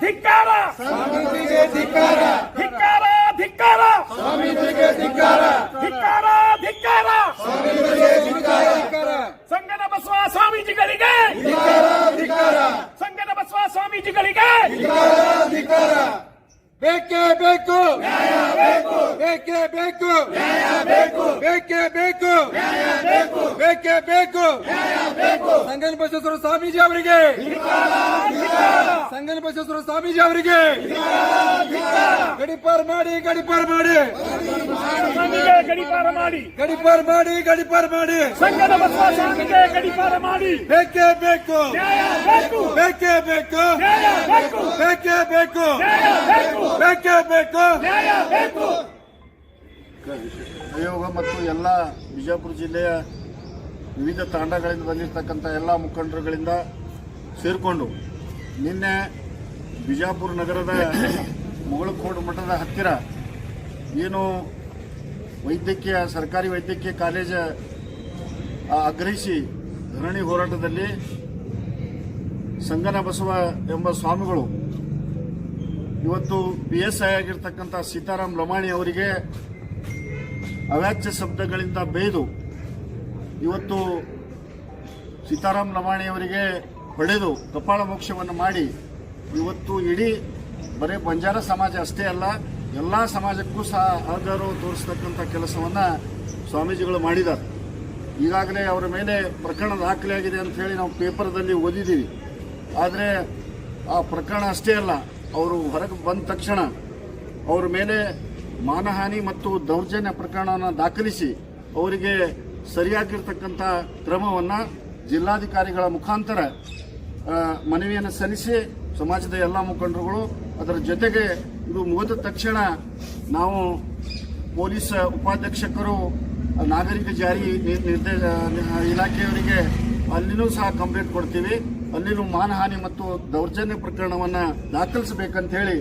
ಧಿಕ್ಕಾರ ಸ್ವಾಮೀಜಿಗೆ ಧಿಕ್ಕಾರ ಧಿಕ್ಕಾರ ಧಿಕ್ಕಾರ ಸ್ವಾಮೀಜಿಗೆ ಧಿಕ್ಕಾರ ಧಿಕ್ಕಾರ ಧಿಕ್ಕಾರ ಸ್ವಾಮೀಜಿಗೆ ಧಿಕ್ಕಾರ ಸಂಗನ ಬಸವ ಸ್ವಾಮೀಜಿಗಳಿಗೆ ಧಿಕ್ಕಾರ ಬಸವ ಸ್ವಾಮೀಜಿಗಳಿಗೆ ಧಿಕ್ಕಾರ ಬೇಕೇ ಬೇಕು. ಬೇಕೇ ಬೇಕು. ಬೇಕೇ ಬೇಕು. ಬೇಕೇ ಬೇಕು. ಸಂಗನ ಬಸವೇಶ್ವರ ಸ್ವಾಮೀಜಿ ಅವರಿಗೆ. ಸಂಗನ ಬಸವೇಶ್ವರ ಸ್ವಾಮೀಜಿ ಅವರಿಗೆ. ಗಡಿಪಾರ್ ಮಾಡಿ ಗಡಿಪಾರ್ ಮಾಡಿ. ಗಡಿಪಾರ ಮಾಡಿ. ಗಡಿಪಾರ್ ಮಾಡಿ ಗಡಿಪಾರ್ ಮಾಡಿ. ಸಂಗನ ಬಸವ ಸ್ವಾಮಿಗೆ ಗಡಿಪಾರ ಮಾಡಿ. ಬೇಕೇ ಬೇಕು. ಬೇಕು. ಬೇಕೇ ಬೇಕು. ನ್ಯಾಯ ಬೇಕು. ಬೇಕೇ ಬೇಕು. ನ್ಯಾಯ ಬೇಕು. ಬೇಕೇ ಬೇಕು. ನ್ಯಾಯ ಬೇಕು. ಆಯೋಗ ಮತ್ತು ಎಲ್ಲ ಬಿಜಾಪುರ ಜಿಲ್ಲೆಯ ವಿವಿಧ ತಾಂಡಗಳಿಂದ ಬಂದಿರತಕ್ಕಂಥ ಎಲ್ಲ ಮುಖಂಡರುಗಳಿಂದ ಸೇರಿಕೊಂಡು ನಿನ್ನೆ ಬಿಜಾಪುರ ನಗರದ ಮುಗಳಕೋಡು ಮಠದ ಹತ್ತಿರ ಏನು ವೈದ್ಯಕೀಯ ಸರ್ಕಾರಿ ವೈದ್ಯಕೀಯ ಕಾಲೇಜ ಆಗ್ರಹಿಸಿ ಧರಣಿ ಹೋರಾಟದಲ್ಲಿ ಸಂಗನ ಬಸವ ಎಂಬ ಸ್ವಾಮಿಗಳು ಇವತ್ತು ಬಿ ಎಸ್ ಐ ಆಗಿರ್ತಕ್ಕಂಥ ಸೀತಾರಾಮ್ ಲಮಾಣಿ ಅವರಿಗೆ ಅವ್ಯಾಚ್ಯ ಶಬ್ದಗಳಿಂದ ಬೇಯ್ದು ಇವತ್ತು ಸೀತಾರಾಮ್ ಲಮಾಣಿ ಅವರಿಗೆ ಹೊಡೆದು ಕಪಾಳ ಮೋಕ್ಷವನ್ನು ಮಾಡಿ ಇವತ್ತು ಇಡೀ ಬರೀ ಬಂಜಾರ ಸಮಾಜ ಅಷ್ಟೇ ಅಲ್ಲ, ಎಲ್ಲ ಸಮಾಜಕ್ಕೂ ಸಹ ಆಧಾರ ತೋರಿಸ್ತಕ್ಕಂಥ ಕೆಲಸವನ್ನು ಸ್ವಾಮೀಜಿಗಳು ಮಾಡಿದ್ದಾರೆ. ಈಗಾಗಲೇ ಅವರ ಮೇಲೆ ಪ್ರಕರಣ ದಾಖಲೆಯಾಗಿದೆ ಅಂತ ಹೇಳಿ ನಾವು ಪೇಪರ್ದಲ್ಲಿ ಓದಿದ್ದೀವಿ. ಆದರೆ ಆ ಪ್ರಕರಣ ಅಷ್ಟೇ ಅಲ್ಲ, ಅವರು ಹೊರಗೆ ಬಂದ ತಕ್ಷಣ ಅವರ ಮೇಲೆ ಮಾನಹಾನಿ ಮತ್ತು ದೌರ್ಜನ್ಯ ಪ್ರಕರಣವನ್ನು ದಾಖಲಿಸಿ ಅವರಿಗೆ ಸರಿಯಾಗಿರ್ತಕ್ಕಂಥ ಕ್ರಮವನ್ನು ಜಿಲ್ಲಾಧಿಕಾರಿಗಳ ಮುಖಾಂತರ ಮನವಿಯನ್ನು ಸಲ್ಲಿಸಿ ಸಮಾಜದ ಎಲ್ಲ ಮುಖಂಡರುಗಳು, ಅದರ ಜೊತೆಗೆ ಇದು ಮುಗಿದ ತಕ್ಷಣ ನಾವು ಪೊಲೀಸ್ ಉಪಾಧ್ಯಕ್ಷಕರು, ನಾಗರಿಕ ಜಾರಿ ನಿರ್ದೇಶ ಇಲಾಖೆಯವರಿಗೆ ಅಲ್ಲಿನೂ ಸಹ ಕಂಪ್ಲೇಂಟ್ ಕೊಡ್ತೀವಿ. ಅಲ್ಲಿನೂ ಮಾನಹಾನಿ ಮತ್ತು ದೌರ್ಜನ್ಯ ಪ್ರಕರಣವನ್ನು ದಾಖಲಿಸಬೇಕಂತ ಹೇಳಿ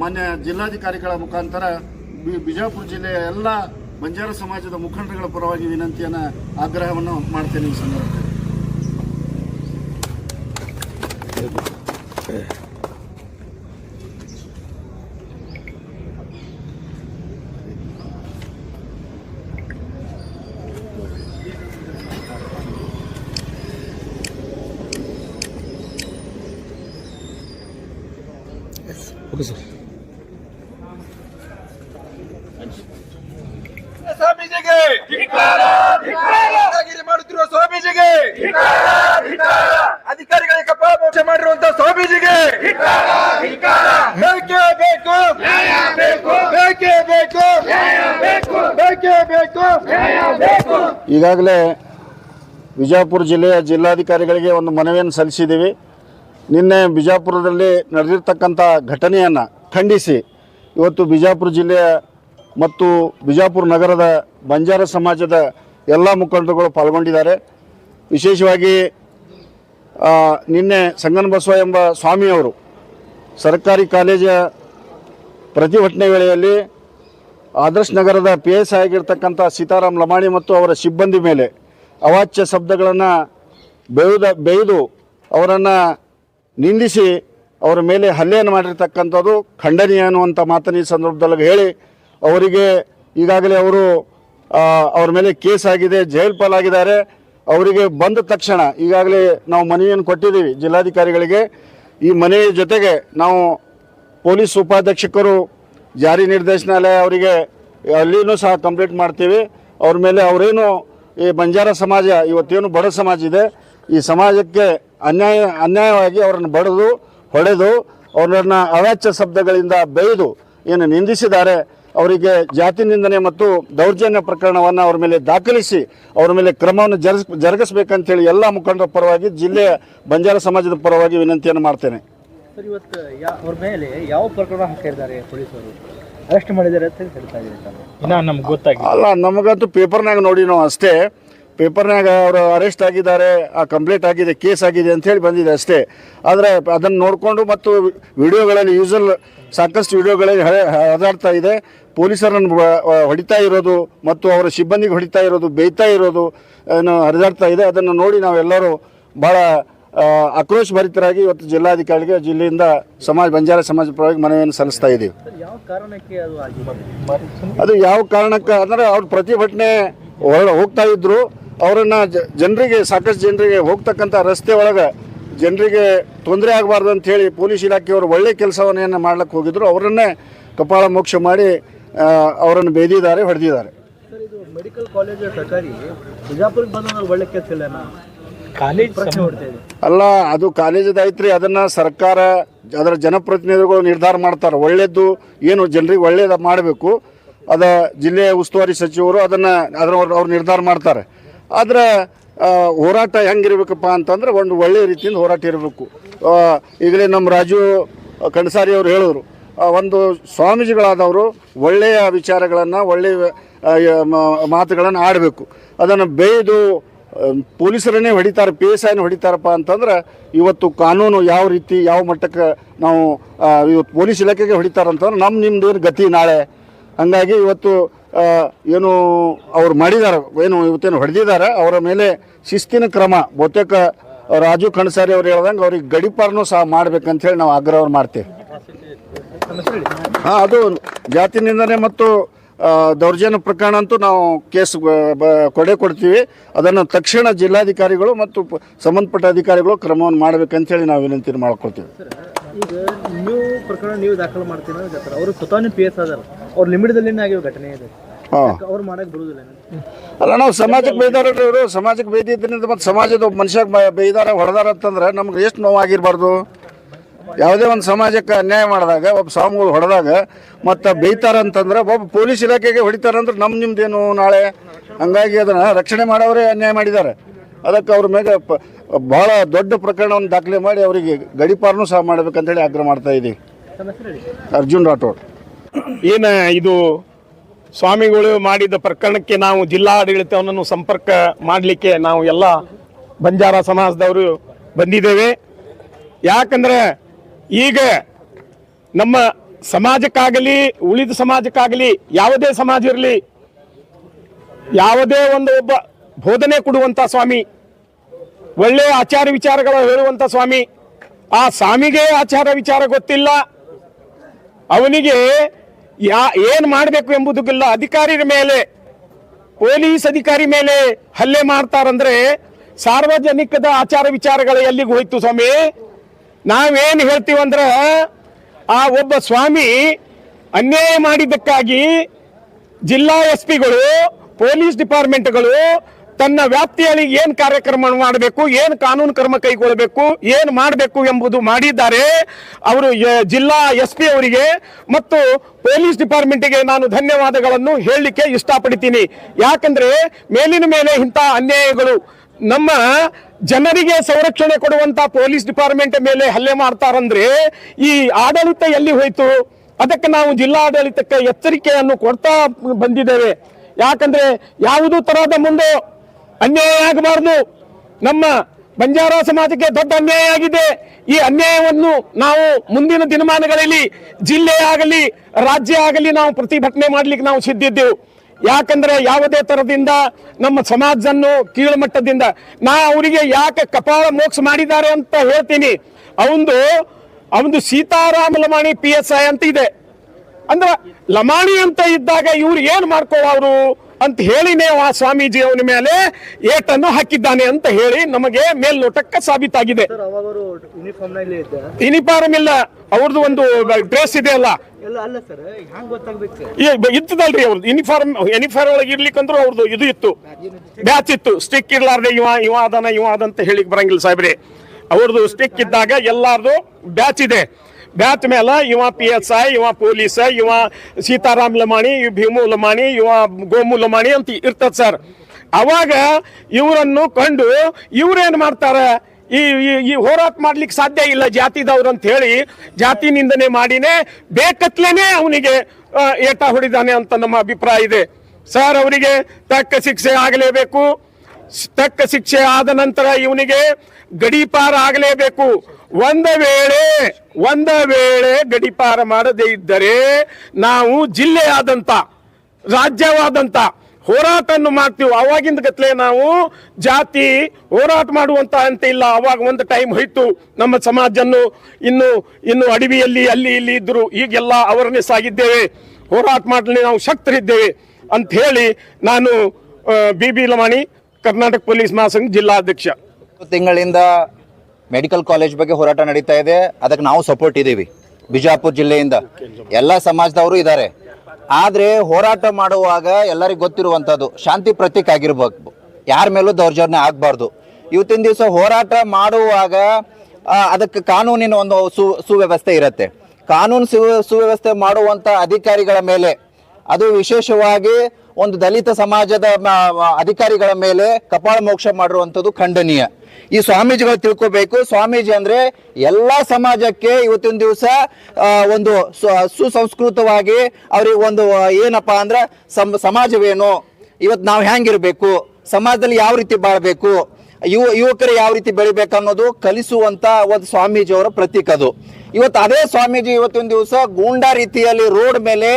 ಮಾನ್ಯ ಜಿಲ್ಲಾಧಿಕಾರಿಗಳ ಮುಖಾಂತರ ಬಿಜಾಪುರ ಜಿಲ್ಲೆಯ ಎಲ್ಲ ಬಂಜಾರ ಸಮಾಜದ ಮುಖಂಡರುಗಳ ಪರವಾಗಿ ವಿನಂತಿಯನ್ನು, ಆಗ್ರಹವನ್ನು ಮಾಡ್ತೇನೆ ಈ ಸಂದರ್ಭದಲ್ಲಿ. ಸ್ವಾಮೀಜಿಗೆ! ದಾದಾಗಿರಿ ಮಾಡುತ್ತಿರುವ ಸ್ವಾಮೀಜಿಗೆ! ಅಧಿಕಾರಿಗಳಿಗೆ ಕಪಾಳ ಮೋಕ್ಷ ಮಾಡಿರುವಂತ ಸ್ವಾಮೀಜಿಗೆ! ಬೇಕೇ! ಬೇಕು! ಬೇಕೇ! ಬೇಕು! ಬೇಕೇ! ಬೇಕು! ಈಗಾಗಲೇ ವಿಜಯಪುರ ಜಿಲ್ಲೆಯ ಜಿಲ್ಲಾಧಿಕಾರಿಗಳಿಗೆ ಒಂದು ಮನವಿಯನ್ನು ಸಲ್ಲಿಸಿದ್ದೀವಿ. ನಿನ್ನೆ ಬಿಜಾಪುರದಲ್ಲಿ ನಡೆದಿರ್ತಕ್ಕಂಥ ಘಟನೆಯನ್ನು ಖಂಡಿಸಿ ಇವತ್ತು ಬಿಜಾಪುರ ಜಿಲ್ಲೆಯ ಮತ್ತು ಬಿಜಾಪುರ ನಗರದ ಬಂಜಾರ ಸಮಾಜದ ಎಲ್ಲ ಮುಖಂಡರುಗಳು ಪಾಲ್ಗೊಂಡಿದ್ದಾರೆ. ವಿಶೇಷವಾಗಿ ನಿನ್ನೆ ಸಂಗನ ಬಸವ ಎಂಬ ಸ್ವಾಮಿಯವರು ಸರ್ಕಾರಿ ಕಾಲೇಜ ಪ್ರತಿಭಟನೆ ವೇಳೆಯಲ್ಲಿ ಆದರ್ಶ್ ನಗರದ ಪಿ ಎಸ್ ಆಗಿರ್ತಕ್ಕಂಥ ಸೀತಾರಾಮ್ ಲಮಾಣಿ ಮತ್ತು ಅವರ ಸಿಬ್ಬಂದಿ ಮೇಲೆ ಅವಾಚ್ಯ ಶಬ್ದಗಳನ್ನು ಬೇಯ್ದ ಬೆಳೆದು ಅವರನ್ನು ನಿಂದಿಸಿ ಅವರ ಮೇಲೆ ಹಲ್ಲೆಯನ್ನು ಮಾಡಿರ್ತಕ್ಕಂಥದ್ದು ಖಂಡನೀಯ ಅನ್ನುವಂಥ ಮಾತನ್ನು ಈ ಸಂದರ್ಭದಲ್ಲಿ ಹೇಳಿ ಅವರಿಗೆ ಈಗಾಗಲೇ ಅವರು ಅವರ ಮೇಲೆ ಕೇಸ್ ಆಗಿದೆ, ಜೈಲ್ ಪಾಲಾಗಿದ್ದಾರೆ. ಅವರಿಗೆ ಬಂದ ತಕ್ಷಣ ಈಗಾಗಲೇ ನಾವು ಮನವಿಯನ್ನು ಕೊಟ್ಟಿದ್ದೀವಿ ಜಿಲ್ಲಾಧಿಕಾರಿಗಳಿಗೆ. ಈ ಮನೆಯ ಜೊತೆಗೆ ನಾವು ಪೊಲೀಸ್ ಉಪಾಧ್ಯಕ್ಷಕರು, ಜಾರಿ ನಿರ್ದೇಶನಾಲಯ ಅವರಿಗೆ ಅಲ್ಲಿನೂ ಸಹ ಕಂಪ್ಲೀಟ್ ಮಾಡ್ತೀವಿ. ಅವ್ರ ಮೇಲೆ ಅವರೇನು ಈ ಬಂಜಾರ ಸಮಾಜ, ಇವತ್ತೇನು ಬಡ ಸಮಾಜ ಇದೆ ಈ ಸಮಾಜಕ್ಕೆ ಅನ್ಯಾಯ ಅನ್ಯಾಯವಾಗಿ ಅವರನ್ನು ಬಡಿದು ಹೊಡೆದು ಅವರನ್ನು ಅವಾಚ್ಯ ಶಬ್ದಗಳಿಂದ ಬೈದು ಏನು ನಿಂದಿಸಿದ್ದಾರೆ ಅವರಿಗೆ ಜಾತಿ ನಿಂದನೆ ಮತ್ತು ದೌರ್ಜನ್ಯ ಪ್ರಕರಣವನ್ನು ಅವರ ಮೇಲೆ ದಾಖಲಿಸಿ ಅವರ ಮೇಲೆ ಕ್ರಮವನ್ನು ಜರುಗಿಸ್ ಜರುಗಿಸ್ಬೇಕಂತೇಳಿ ಎಲ್ಲ ಮುಖಂಡರ ಪರವಾಗಿ ಜಿಲ್ಲೆಯ ಬಂಜಾರ ಸಮಾಜದ ಪರವಾಗಿ ವಿನಂತಿಯನ್ನು ಮಾಡ್ತೇನೆ. ಸರ್ ಇವತ್ತು ಅವ್ರ ಮೇಲೆ ಯಾವ ಪ್ರಕರಣ ಹಾಕಿದ್ದಾರೆ ಪೊಲೀಸರು? ಅರೆಸ್ಟ್ ಮಾಡಿದ್ದಾರೆ ಅಂತ ಹೇಳ್ತಾ ಇದ್ದಾರೆ ನಮ್ಗೆ ಗೊತ್ತಾಗಿ ಅಲ್ಲ ನಮಗಂತೂ ಪೇಪರ್ನಾಗ ನೋಡಿ ನಾವು ಅಷ್ಟೇ ಪೇಪರ್ನಾಗ ಅವರು ಅರೆಸ್ಟ್ ಆಗಿದ್ದಾರೆ ಆ ಕಂಪ್ಲೇಂಟ್ ಆಗಿದೆ ಕೇಸ್ ಆಗಿದೆ ಅಂತ ಹೇಳಿ ಬಂದಿದೆ ಅಷ್ಟೇ. ಆದರೆ ಅದನ್ನು ನೋಡಿಕೊಂಡು ಮತ್ತು ವಿಡಿಯೋಗಳಲ್ಲಿ ಯೂಸಲ್ ಸಾಕಷ್ಟು ವಿಡಿಯೋಗಳಲ್ಲಿ ಹದಾಡ್ತಾ ಹರಿದಾಡ್ತಾ ಇದೆ. ಪೊಲೀಸರನ್ನು ಹೊಡಿತಾ ಇರೋದು ಮತ್ತು ಅವರ ಸಿಬ್ಬಂದಿಗೆ ಹೊಡಿತಾ ಇರೋದು ಬೇಯ್ತಾ ಇರೋದು ಏನು ಹರಿದಾಡ್ತಾ ಇದೆ. ಅದನ್ನು ನೋಡಿ ನಾವೆಲ್ಲರೂ ಭಾಳ ಆಕ್ರೋಶ ಭರಿತರಾಗಿ ಇವತ್ತು ಜಿಲ್ಲಾಧಿಕಾರಿಗೆ ಜಿಲ್ಲೆಯಿಂದ ಸಮಾಜ ಬಂಜಾರ ಸಮಾಜ ಪರವಾಗಿ ಮನವಿಯನ್ನು ಸಲ್ಲಿಸ್ತಾ ಇದ್ದೀವಿ. ಯಾವ ಕಾರಣಕ್ಕೆ ಅದು ಅದು ಯಾವ ಕಾರಣಕ್ಕೆ? ಅಂದರೆ ಅವ್ರ ಪ್ರತಿಭಟನೆ ಹೊರ ಹೋಗ್ತಾ ಇದ್ರು. ಅವರನ್ನು ಜನರಿಗೆ ಸಾಕಷ್ಟು ಜನರಿಗೆ ಹೋಗ್ತಕ್ಕಂಥ ರಸ್ತೆ ಒಳಗೆ ಜನರಿಗೆ ತೊಂದರೆ ಆಗಬಾರ್ದು ಅಂತ ಹೇಳಿ ಪೊಲೀಸ್ ಇಲಾಖೆಯವರು ಒಳ್ಳೆ ಕೆಲಸವನ್ನೇನು ಮಾಡ್ಲಿಕ್ಕೆ ಹೋಗಿದ್ರು. ಅವರನ್ನೇ ಕಪಾಳ ಮೋಕ್ಷ ಮಾಡಿ ಅವರನ್ನು ಬೇದಿದ್ದಾರೆ ಹೊಡೆದಿದ್ದಾರೆ. ಸರ್ ಇದು ಮೆಡಿಕಲ್ ಕಾಲೇಜ್ ಸರ್ಕಾರಿ ಬಿಜಾಪುರಕ್ಕೆ ಬಂದ್ರೆ ಒಳ್ಳೆ ಕೆಲಸ ಇಲ್ಲ ಕಾಲೇಜ್ ಪ್ರಶ್ನೆ ಅಲ್ಲ ಅದು ಕಾಲೇಜದ ಐತ್ರಿ ಅದನ್ನು ಸರ್ಕಾರ ಅದರ ಜನಪ್ರತಿನಿಧಿಗಳು ನಿರ್ಧಾರ ಮಾಡ್ತಾರೆ. ಒಳ್ಳೇದು ಏನು ಜನರಿಗೆ ಒಳ್ಳೇದು ಮಾಡಬೇಕು. ಅದ ಜಿಲ್ಲೆಯ ಉಸ್ತುವಾರಿ ಸಚಿವರು ಅದನ್ನು ಅದರ ಅವ್ರು ನಿರ್ಧಾರ ಮಾಡ್ತಾರೆ. ಆದರೆ ಹೋರಾಟ ಹೆಂಗಿರ್ಬೇಕಪ್ಪ ಅಂತಂದ್ರೆ ಒಂದು ಒಳ್ಳೆಯ ರೀತಿಯಿಂದ ಹೋರಾಟ ಇರಬೇಕು. ಈಗಲೇ ನಮ್ಮ ರಾಜು ಕಣಸಾರಿ ಅವರು ಹೇಳಿದ್ರು ಒಂದು ಸ್ವಾಮೀಜಿಗಳಾದವರು ಒಳ್ಳೆಯ ವಿಚಾರಗಳನ್ನು ಒಳ್ಳೆಯ ಮಾತುಗಳನ್ನು ಆಡಬೇಕು. ಅದನ್ನು ಬೇಯ್ದು ಪೊಲೀಸರನ್ನೇ ಹೊಡಿತಾರೆ, ಪಿ ಎಸ್ ಐನ ಹೊಡಿತಾರಪ್ಪ ಅಂತಂದ್ರೆ ಇವತ್ತು ಕಾನೂನು ಯಾವ ರೀತಿ, ಯಾವ ಮಟ್ಟಕ್ಕೆ ನಾವು ಇವತ್ತು ಪೊಲೀಸ್ ಇಲಾಖೆಗೆ ಹೊಡಿತಾರಂತಂದ್ರೆ ನಮ್ಮ ನಿಮ್ದು ಏನು ಗತಿ ನಾಳೆ? ಹಂಗಾಗಿ ಇವತ್ತು ಏನು ಅವ್ರು ಮಾಡಿದ್ದಾರೆ ಏನು ಇವತ್ತೇನು ಹೊಡೆದಿದ್ದಾರೆ ಅವರ ಮೇಲೆ ಶಿಸ್ತಿನ ಕ್ರಮ. ಬಹುತೇಕ ರಾಜು ಕಣಸಾರಿ ಅವ್ರು ಹೇಳ್ದಂಗೆ ಅವ್ರಿಗೆ ಗಡಿಪಾರನೂ ಸಹ ಮಾಡ್ಬೇಕಂತೇಳಿ ನಾವು ಆಗ್ರಹ ಮಾಡ್ತೇವೆ. ಹಾಂ, ಅದು ಜಾತಿ ನಿಂದನೆ ಮತ್ತು ದೌರ್ಜನ್ಯ ಪ್ರಕರಣ ಅಂತೂ ನಾವು ಕೇಸ್ ಕೊಡೆ ಕೊಡ್ತೀವಿ. ಅದನ್ನು ತಕ್ಷಣ ಜಿಲ್ಲಾಧಿಕಾರಿಗಳು ಮತ್ತು ಸಂಬಂಧಪಟ್ಟ ಅಧಿಕಾರಿಗಳು ಕ್ರಮವನ್ನು ಮಾಡಬೇಕಂತೇಳಿ ನಾವು ವಿನಂತಿ ಮಾಡ್ಕೊಳ್ತೀವಿ. ಈಗ ನೀವು ಪ್ರಕರಣ ನೀವು ದಾಖಲು ಮಾಡ್ತೀರ ಅವರು ಸ್ವತಃ ಪಿ ಎಸ್ ಅದಾರ ಅವ್ರ ಲಿಮಿಟ್ದಲ್ಲಿ ಆಗಿರೋ ಘಟನೆ ಇದೆ. ಹಾಂ. ಅವ್ರು ಮಾಡಕ್ ಬರುದಿಲ್ಲ ಅಲ್ಲ ನಾವು ಸಮಾಜಕ್ಕೆ ಬೈದಾರ ಇವರು ಸಮಾಜಕ್ಕೆ ಬೈದಿದ್ದರಿಂದ ಮತ್ತು ಸಮಾಜದ ಒಬ್ಬ ಬೈದಾರ ಹೊಡೆದಾರ ಅಂತಂದ್ರೆ ನಮ್ಗೆ ಎಷ್ಟು ನೋವಾಗಿರ್ಬಾರ್ದು? ಯಾವುದೇ ಒಂದು ಸಮಾಜಕ್ಕೆ ಅನ್ಯಾಯ ಮಾಡಿದಾಗ ಒಬ್ಬ ಸ್ವಾಮಿಗಳು ಹೊಡೆದಾಗ ಮತ್ತು ಬೈತಾರ ಅಂತಂದ್ರೆ ಒಬ್ಬ ಪೊಲೀಸ್ ಇಲಾಖೆಗೆ ಹೊಡಿತಾರಂದ್ರೆ ನಮ್ಮ ನಿಮ್ದೇನು ನಾಳೆ? ಹಂಗಾಗಿ ಅದನ್ನು ರಕ್ಷಣೆ ಮಾಡೋರೇ ಅನ್ಯಾಯ ಮಾಡಿದ್ದಾರೆ. ಅದಕ್ಕೆ ಅವ್ರ ಮೇಲೆ ಪ ಭಾಳ ದೊಡ್ಡ ಪ್ರಕರಣವನ್ನು ದಾಖಲೆ ಮಾಡಿ ಅವರಿಗೆ ಗಡಿಪಾರನೂ ಸಹ ಮಾಡ್ಬೇಕಂತೇಳಿ ಆಗ್ರಹ ಮಾಡ್ತಾ ಇದ್ದೀವಿ. ಅರ್ಜುನ್ ರಾಠೋಡ್. ಏನ ಇದು ಸ್ವಾಮಿಗಳು ಮಾಡಿದ ಪ್ರಕರಣಕ್ಕೆ ನಾವು ಜಿಲ್ಲಾಡಳಿತವನ್ನು ಸಂಪರ್ಕ ಮಾಡಲಿಕ್ಕೆ ನಾವು ಎಲ್ಲ ಬಂಜಾರ ಸಮಾಜದವರು ಬಂದಿದ್ದೇವೆ. ಯಾಕಂದ್ರೆ ಈಗ ನಮ್ಮ ಸಮಾಜಕ್ಕಾಗಲಿ, ಉಳಿದ ಸಮಾಜಕ್ಕಾಗಲಿ, ಯಾವುದೇ ಸಮಾಜ ಇರಲಿ, ಯಾವುದೇ ಒಂದು ಒಬ್ಬ ಬೋಧನೆ ಕೊಡುವಂತ ಸ್ವಾಮಿ ಒಳ್ಳೆಯ ಆಚಾರ ವಿಚಾರಗಳು ಹೇಳುವಂತ ಸ್ವಾಮಿ. ಆ ಸ್ವಾಮಿಗೆ ಆಚಾರ ವಿಚಾರ ಗೊತ್ತಿಲ್ಲ. ಅವನಿಗೆ ಯಾ, ಏನು ಮಾಡಬೇಕು ಎಂಬುದಕ್ಕಿಲ್ಲ ಅಧಿಕಾರಿಯ ಮೇಲೆ, ಪೊಲೀಸ್ ಅಧಿಕಾರಿ ಮೇಲೆ ಹಲ್ಲೆ ಮಾಡ್ತಾರಂದ್ರೆ ಸಾರ್ವಜನಿಕದ ಆಚಾರ ವಿಚಾರಗಳು ಎಲ್ಲಿಗೆ ಹೋಯ್ತು ಸ್ವಾಮಿ? ನಾವೇನು ಹೇಳ್ತೀವಂದ್ರೆ ಆ ಒಬ್ಬ ಸ್ವಾಮಿ ಅನ್ಯಾಯ ಮಾಡಿದ್ದಕ್ಕಾಗಿ ಜಿಲ್ಲಾ ಎಸ್ ಪಿಗಳು, ಪೊಲೀಸ್ ಡಿಪಾರ್ಟ್ಮೆಂಟ್ಗಳು ತನ್ನ ವ್ಯಾಪ್ತಿಯಲ್ಲಿ ಏನು ಕಾರ್ಯಕ್ರಮ ಮಾಡಬೇಕು, ಏನು ಕಾನೂನು ಕ್ರಮ ಕೈಗೊಳ್ಳಬೇಕು ಏನು ಮಾಡಬೇಕು ಎಂಬುದು ಮಾಡಿದ್ದಾರೆ. ಅವರು ಜಿಲ್ಲಾ ಎಸ್ ಪಿ ಅವರಿಗೆ ಮತ್ತು ಪೊಲೀಸ್ ಡಿಪಾರ್ಟ್ಮೆಂಟ್ಗೆ ನಾನು ಧನ್ಯವಾದಗಳನ್ನು ಹೇಳಲಿಕ್ಕೆ ಇಷ್ಟಪಡ್ತೀನಿ. ಯಾಕಂದ್ರೆ ಮೇಲಿನ ಮೇಲೆ ಇಂಥ ಅನ್ಯಾಯಗಳು ನಮ್ಮ ಜನರಿಗೆ ಸಂರಕ್ಷಣೆ ಕೊಡುವಂತ ಪೊಲೀಸ್ ಡಿಪಾರ್ಟ್ಮೆಂಟ್ ಮೇಲೆ ಹಲ್ಲೆ ಮಾಡ್ತಾರಂದ್ರೆ ಈ ಆಡಳಿತ ಎಲ್ಲಿ ಹೋಯ್ತು? ಅದಕ್ಕೆ ನಾವು ಜಿಲ್ಲಾಡಳಿತಕ್ಕೆ ಎಚ್ಚರಿಕೆಯನ್ನು ಕೊಡ್ತಾ ಬಂದಿದ್ದೇವೆ. ಯಾಕಂದ್ರೆ ಯಾವುದೂ ತರಹದ ಮುಂದೆ ಅನ್ಯಾಯ ಆಗಬಾರದು. ನಮ್ಮ ಬಂಜಾರ ಸಮಾಜಕ್ಕೆ ದೊಡ್ಡ ಅನ್ಯಾಯ ಆಗಿದೆ. ಈ ಅನ್ಯಾಯವನ್ನು ನಾವು ಮುಂದಿನ ದಿನಮಾನಗಳಲ್ಲಿ ಜಿಲ್ಲೆ ಆಗಲಿ, ರಾಜ್ಯ ಆಗಲಿ ನಾವು ಪ್ರತಿಭಟನೆ ಮಾಡ್ಲಿಕ್ಕೆ ನಾವು ಸಿದ್ಧಿದ್ದೆವು. ಯಾಕಂದ್ರೆ ಯಾವುದೇ ತರದಿಂದ ನಮ್ಮ ಸಮಾಜವನ್ನು ಕೀಳುಮಟ್ಟದಿಂದ ನಾ ಅವರಿಗೆ ಯಾಕೆ ಕಪಾಳ ಮೋಕ್ಷ ಮಾಡಿದ್ದಾರೆ ಅಂತ ಹೇಳ್ತೀನಿ. ಅವಂದು ಅವಂದು Sitarama Lamani P S I ಅಂತ ಇದೆ. ಅಂದ್ರೆ ಲಮಾಣಿ ಅಂತ ಇದ್ದಾಗ ಇವ್ರು ಏನ್ ಮಾಡ್ಕೊಳ್ಳೋರು ಅಂತ ಹೇಳಿನೇ ಆ ಸ್ವಾಮೀಜಿ ಅವನ ಮೇಲೆ ಏಟನ್ನು ಹಾಕಿದ್ದಾನೆ ಅಂತ ಹೇಳಿ ನಮಗೆ ಮೇಲ್ನೋಟಕ್ಕೆ ಸಾಬೀತಾಗಿದೆ. ಯೂನಿಫಾರ್ಮ್ ಇಲ್ಲ. ಅವ್ರದ್ದು ಒಂದು ಡ್ರೆಸ್ ಇದೆ ಅಲ್ಲ. ಇತ್ತದಲ್ರಿ ಅವ್ರದ್ದು ಯೂನಿಫಾರ್ಮ್ ಯೂನಿಫಾರ್ಮ್ ಒಳಗೆ ಇರ್ಲಿಕ್ಕಂದ್ರೂ ಅವ್ರದ್ದು ಇದು ಇತ್ತು. ಬ್ಯಾಚ್ ಇತ್ತು. ಸ್ಟಿಕ್ ಇರ್ಲಾರ್ದೆ ಇವ ಇವ ಅದನ್ನ ಇವ ಅದಂತ ಹೇಳಿಕ್ ಬರಂಗಿಲ್ಲ ಸಾಹೇಬ್ರೆ. ಅವ್ರದ್ದು ಸ್ಟಿಕ್ ಇದ್ದಾಗ ಎಲ್ಲಾರ್ದು ಬ್ಯಾಚ್ ಇದೆ. ಬ್ಯಾಚ್ ಮೇಲ, ಇವ ಪಿ ಎಸ್ ಐ ಇವ ಪೊಲೀಸ್, ಇವ ಸೀತಾರಾಮ್ ಲಮಾಣಿ, ಇವ ಭೀಮು ಲಮಾಣಿ, ಇವ ಗೋಮು ಲಮಾಣಿ ಅಂತ ಇರ್ತದ ಸರ್ ಅವಾಗ ಇವರನ್ನು ಕಂಡು ಇವ್ರೇನ್ ಮಾಡ್ತಾರೆ? ಈ- ಈ ಹೋರಾಟ ಮಾಡ್ಲಿಕ್ಕೆ ಸಾಧ್ಯ ಇಲ್ಲ ಜಾತಿದವ್ರು ಅಂತ ಹೇಳಿ ಜಾತಿ ನಿಂದನೆ ಮಾಡಿನೇ ಬೇಕತ್ಲೇನೆ ಅವನಿಗೆ ಏಟ ಹೊಡಿದಾನೆ ಅಂತ ನಮ್ಮ ಅಭಿಪ್ರಾಯ ಇದೆ. ಸರ್ ಅವರಿಗೆ ತಕ್ಕ ಶಿಕ್ಷೆ ಆಗಲೇಬೇಕು. ತಕ್ಕ ಶಿಕ್ಷೆ ಆದ ನಂತರ ಇವನಿಗೆ ಗಡೀಪಾರ ಆಗಲೇಬೇಕು. ಒಂದ ವೇಳೆ ಒಂದ ವೇಳೆ ಗಡಿಪಾರ ಮಾಡದೇ ಇದ್ದರೆ ನಾವು ಜಿಲ್ಲೆಯಾದಂತ, ರಾಜ್ಯವಾದಂತ ಹೋರಾಟವನ್ನು ಮಾಡ್ತೀವಿ. ಅವಾಗಿಂದ ಗತ್ಲೆ ನಾವು ಜಾತಿ ಹೋರಾಟ ಮಾಡುವಂತ ಅಂತ ಇಲ್ಲ. ಅವಾಗ ಒಂದು ಟೈಮ್ ಹೋಯ್ತು. ನಮ್ಮ ಸಮಾಜನ್ನು ಇನ್ನು ಇನ್ನು ಅಡವಿಯಲ್ಲಿ, ಅಲ್ಲಿ, ಇಲ್ಲಿ ಇದ್ರು ಈಗೆಲ್ಲ ಅವೇರ್ನೆಸ್ ಆಗಿದ್ದೇವೆ. ಹೋರಾಟ ಮಾಡಲಿ ನಾವು ಶಕ್ತರಿದ್ದೇವೆ ಅಂತ ಹೇಳಿ ನಾನು B B Lamani, Karnataka police ಮಹಾಸಂಘ ಜಿಲ್ಲಾಧ್ಯಕ್ಷ. ತಿಂಗಳಿಂದ ಮೆಡಿಕಲ್ ಕಾಲೇಜ್ ಬಗ್ಗೆ ಹೋರಾಟ ನಡೀತಾ ಇದೆ. ಅದಕ್ಕೆ ನಾವು ಸಪೋರ್ಟ್ ಇದ್ದೀವಿ. ಬಿಜಾಪುರ ಜಿಲ್ಲೆಯಿಂದ. ಎಲ್ಲ ಸಮಾಜದವರು ಇದ್ದಾರೆ. ಆದರೆ ಹೋರಾಟ ಮಾಡುವಾಗ ಎಲ್ಲರಿಗೂ ಗೊತ್ತಿರುವಂಥದ್ದು, ಶಾಂತಿ ಪ್ರತೀಕ ಆಗಿರ್ಬೇಕು. ಯಾರ ಮೇಲೂ ದೌರ್ಜನ್ಯ ಆಗಬಾರ್ದು. ಇವತ್ತಿನ ದಿವಸ ಹೋರಾಟ ಮಾಡುವಾಗ ಅದಕ್ಕೆ ಕಾನೂನಿನ ಒಂದು ಸು, ಸುವ್ಯವಸ್ಥೆ ಇರುತ್ತೆ. ಕಾನೂನು ಸುವ್ಯವಸ್ಥೆ ಮಾಡುವಂಥ ಅಧಿಕಾರಿಗಳ ಮೇಲೆ ಅದು ವಿಶೇಷವಾಗಿ ಒಂದು ದಲಿತ ಸಮಾಜದ ಅಧಿಕಾರಿಗಳ ಮೇಲೆ ಕಪಾಳ ಮೋಕ್ಷ ಮಾಡಿರುವಂಥದ್ದು ಖಂಡನೀಯ. ಈ ಸ್ವಾಮೀಜಿಗಳು ತಿಳ್ಕೋಬೇಕು. ಸ್ವಾಮೀಜಿ ಅಂದ್ರೆ ಎಲ್ಲಾ ಸಮಾಜಕ್ಕೆ ಇವತ್ತಿನ ದಿವಸ ಒಂದು ಸುಸಂಸ್ಕೃತವಾಗಿ ಅವ್ರಿಗೆ ಒಂದು ಏನಪ್ಪಾ ಅಂದ್ರೆ ಸಮ್, ಸಮಾಜವೇನು? ಇವತ್ತು ನಾವು ಹೆಂಗಿರ್ಬೇಕು ಸಮಾಜದಲ್ಲಿ ಯಾವ ರೀತಿ ಬಾಳ್ಬೇಕು? ಯುವ, ಯುವಕರು ಯಾವ ರೀತಿ ಬೆಳಿಬೇಕು ಅನ್ನೋದು ಕಲಿಸುವಂತ ಒಂದು ಸ್ವಾಮೀಜಿಯವರ ಪ್ರತೀಕ ಅದು. ಇವತ್ತು ಅದೇ ಸ್ವಾಮೀಜಿ ಇವತ್ತಿನ ದಿವಸ ಗೂಂಡಾ ರೀತಿಯಲ್ಲಿ ರೋಡ್ ಮೇಲೆ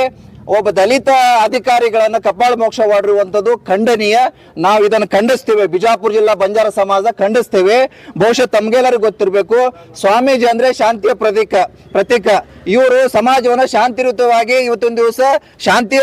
ಒಬ್ಬ ದಲಿತ ಅಧಿಕಾರಿಗಳನ್ನ ಕಪಾಳ ಮೋಕ್ಷ ಮಾಡಿರುವಂಥದ್ದು ಖಂಡನೀಯ. ನಾವು ಇದನ್ನು ಖಂಡಿಸ್ತೇವೆ. ಬಿಜಾಪುರ ಜಿಲ್ಲಾ ಬಂಜಾರ ಸಮಾಜ ಖಂಡಿಸ್ತೇವೆ. ಬಹುಶಃ ತಮ್ಗೆಲ್ಲರಿಗೂ ಗೊತ್ತಿರಬೇಕು. ಸ್ವಾಮೀಜಿ ಅಂದ್ರೆ ಶಾಂತಿಯ ಪ್ರತೀಕ ಪ್ರತೀಕ. ಇವರು ಸಮಾಜವನ್ನು ಶಾಂತಿಯುತವಾಗಿ ಇವತ್ತೊಂದು ದಿವಸ ಶಾಂತಿಯ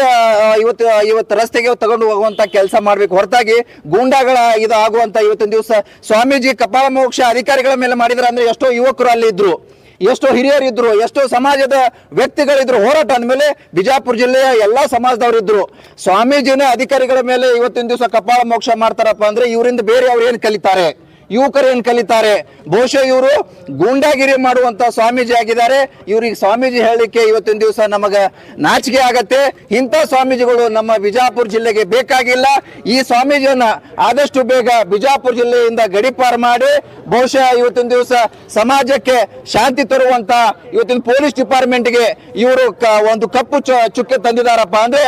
ಇವತ್ತು ಇವತ್ತು ರಸ್ತೆಗೆ ತಗೊಂಡು ಹೋಗುವಂತ ಕೆಲಸ ಮಾಡ್ಬೇಕು. ಹೊರತಾಗಿ ಗೂಂಡಾಗಳ ಇದು ಆಗುವಂತ ಇವತ್ತೊಂದು ದಿವಸ ಸ್ವಾಮೀಜಿ ಕಪಾಳ ಮೋಕ್ಷ ಅಧಿಕಾರಿಗಳ ಮೇಲೆ ಮಾಡಿದ್ರೆ ಅಂದ್ರೆ ಎಷ್ಟೋ ಯುವಕರು ಅಲ್ಲಿ ಇದ್ರು. ಎಷ್ಟೋ ಹಿರಿಯರಿದ್ರು, ಎಷ್ಟೋ ಸಮಾಜದ ವ್ಯಕ್ತಿಗಳಿದ್ರು ಹೋರಾಟ ಅಂದಮೇಲೆ ಬಿಜಾಪುರ ಜಿಲ್ಲೆಯ ಎಲ್ಲ ಸಮಾಜದವರು ಇದ್ರು ಸ್ವಾಮೀಜಿನ ಅಧಿಕಾರಿಗಳ ಮೇಲೆ ಇವತ್ತಿನ ದಿವಸ ಕಪಾಳ ಮೋಕ್ಷ ಮಾಡ್ತಾರಪ್ಪ ಅಂದ್ರೆ ಇವರಿಂದ ಬೇರೆ ಅವ್ರು ಏನು ಕಲಿತಾರೆ? ಯುವಕರು ಏನ್ ಕಲಿತಾರೆ? ಬಹುಶಃ ಇವರು ಗೂಂಡಾಗಿರಿ ಮಾಡುವಂತ ಸ್ವಾಮೀಜಿ ಆಗಿದ್ದಾರೆ. ಇವ್ರಿಗೆ ಸ್ವಾಮೀಜಿ ಹೇಳಲಿಕ್ಕೆ ಇವತ್ತಿನ ದಿವಸ ನಮಗೆ ನಾಚಿಕೆ ಆಗತ್ತೆ. ಇಂಥ ಸ್ವಾಮೀಜಿಗಳು ನಮ್ಮ ಬಿಜಾಪುರ ಜಿಲ್ಲೆಗೆ ಬೇಕಾಗಿಲ್ಲ. ಈ ಸ್ವಾಮೀಜಿಯನ್ನ ಆದಷ್ಟು ಬೇಗ ಬಿಜಾಪುರ ಜಿಲ್ಲೆಯಿಂದ ಗಡಿಪಾರು ಮಾಡಿ, ಬಹುಶಃ ಇವತ್ತಿನ ದಿವಸ ಸಮಾಜಕ್ಕೆ ಶಾಂತಿ ತರುವಂತ ಇವತ್ತಿನ ಪೊಲೀಸ್ ಡಿಪಾರ್ಟ್ಮೆಂಟ್ಗೆ ಇವರು ಒಂದು ಕಪ್ಪು ಚುಕ್ಕೆ ತಂದಿದಾರಪ್ಪ ಅಂದ್ರೆ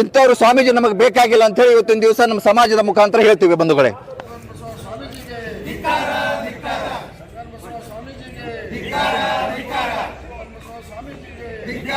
ಇಂಥವ್ರು ಸ್ವಾಮೀಜಿ ನಮಗೆ ಬೇಕಾಗಿಲ್ಲ ಅಂತ ಹೇಳಿ ಇವತ್ತಿನ ದಿವಸ ನಮ್ಮ ಸಮಾಜದ ಮುಖಾಂತರ ಹೇಳ್ತೀವಿ ಬಂಧುಗಳೇ.